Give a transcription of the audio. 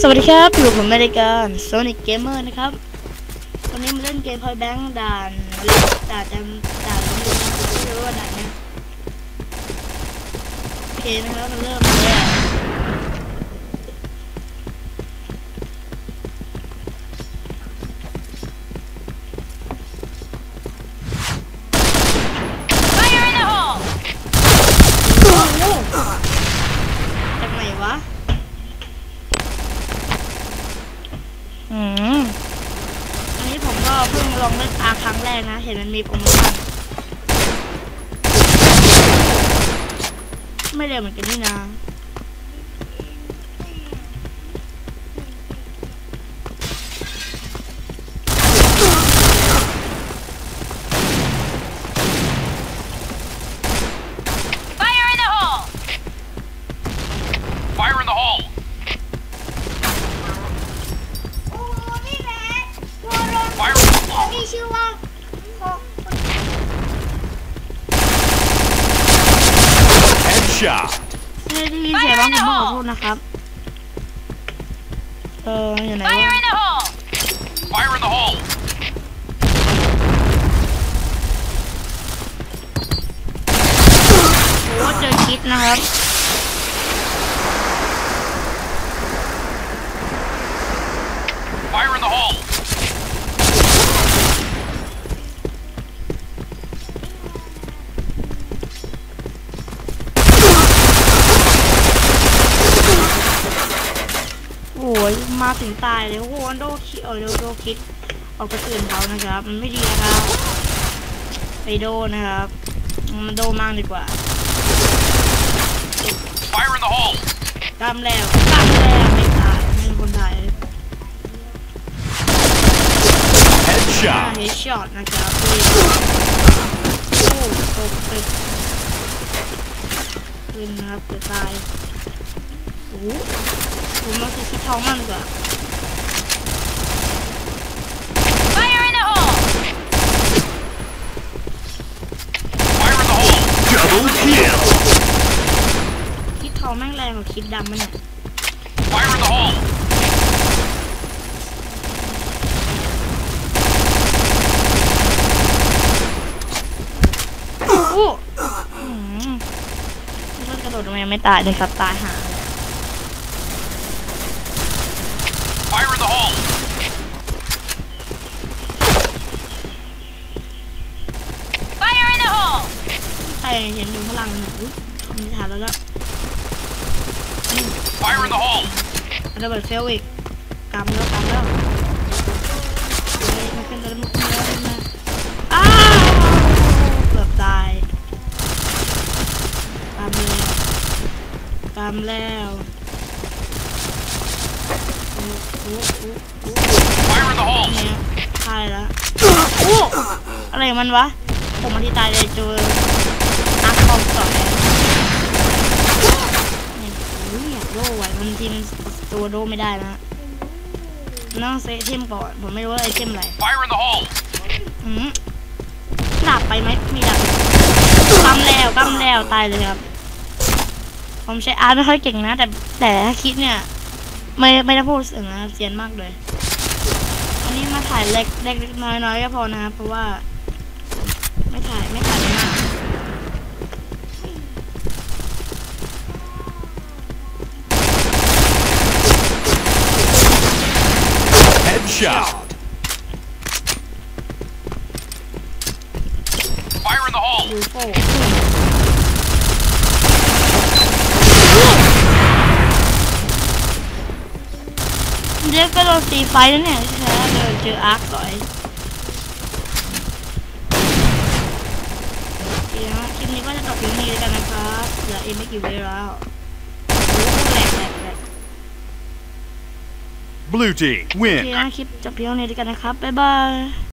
สวัสดีครับอยู่ผมในรายการ Sonic Gamer นะครับวันนี้มาเล่นเกมพอยแบงค์ด่านด่านจำด่านไม่รู้นะไม่รู้ว่าด่านเนี่ยโอเคนะครับเราเริ่มเลยอะ จากไหนวะ อืม อันนี้ผมก็ เพิ่งลองเล่นอาครั้งแรกนะ เห็นมันมีโปรโมชั่นไม่เร็วเหมือนกันนี่นะ Headshot! ไม่ได้ยินเสียงร้องผมขอโทษนะครับ เอออยู่ไหนวะ in the hole! Fire in the hole! โอ้เจอคิดนะครับ Fire in the hole! โอ้ย มาถึงตายเลยโอ้โหโดคิดเออโดโดคิดเอากระสุนเขานะครับ มันไม่ดีนะครับไปโดนะครับมันโดมากดีกว่า Fire in the hole! กำแล้วกำแล้วไม่ตายไม่เป็นคนไทยเฮ Headshot! ดช็อตนะครับนี่โอ้ตกตึกขึ้นนะครับจะตายโอ้โห ผมมาซื้อคิดทองมากดีกว่า Fire in the hole! Fire in the hole! Double kill! คิดทองแม่งแรงกว่าคิดดำมันเนี่ย Fire in the hole! โอ้อืมมันกระโดดลงมายังไม่ตายเลยครับ ตายหาเลย Fire in the hole! Fire in the hole! ใครเห็นดูพลังหนูมีฐานแล้วก็ Fire in the hole! ระเบิดเฟลอีกกำแล้วกำแล้วเฮ้ยมันเป็นระเบิดแล้วนะอ้าวเกือบตายกำแล้วกำแล้วโอ้โหโอ้โหโอ้โห Fire in the hole! เนี่ยตายแล้วโอ้อะไรมันวะ ผมมาที่ตายเลยเจอนักคอมต่อแล้วเนี่ยโอ้ยากโดไว้มันทีมตัวโดไม่ได้นะน้องเซตเทมก่อนผมไม่รู้ว่าไอเทมอะไรอืมหลับไปไหมมีหลับกำแล้วกำแล้วตายเลยครับ ผมใช้อาร์ไม่ค่อยเก่งนะ แต่แต่ถ้าคิดเนี่ย ไม่ไม่ได้พูดเสียงนะเสียนมากเลยอันนี้มาถ่ายเล็กเล็กน้อยน้อยๆก็พอนะครับเพราะว่า ไม่ถ่ายไม่ถ่ายมาก Headshot! Fire in the hole! ยูโฟเดี๋ยวก็โดน ตีไฟแล้วเนี่ยใช่ไหมเดี๋ยวเจออาร์คต่อยโอเคนะคลิปนี้ก็จะจบเพียงนี้แล้วกันนะครับเหลืออีกไม่กี่วิแล้วโอ้โหแหลกแหลกแหลก Blue team โอเค win! นะคลิปจบเพียงนี้แล้วกันนะครับ บ๊ายบาย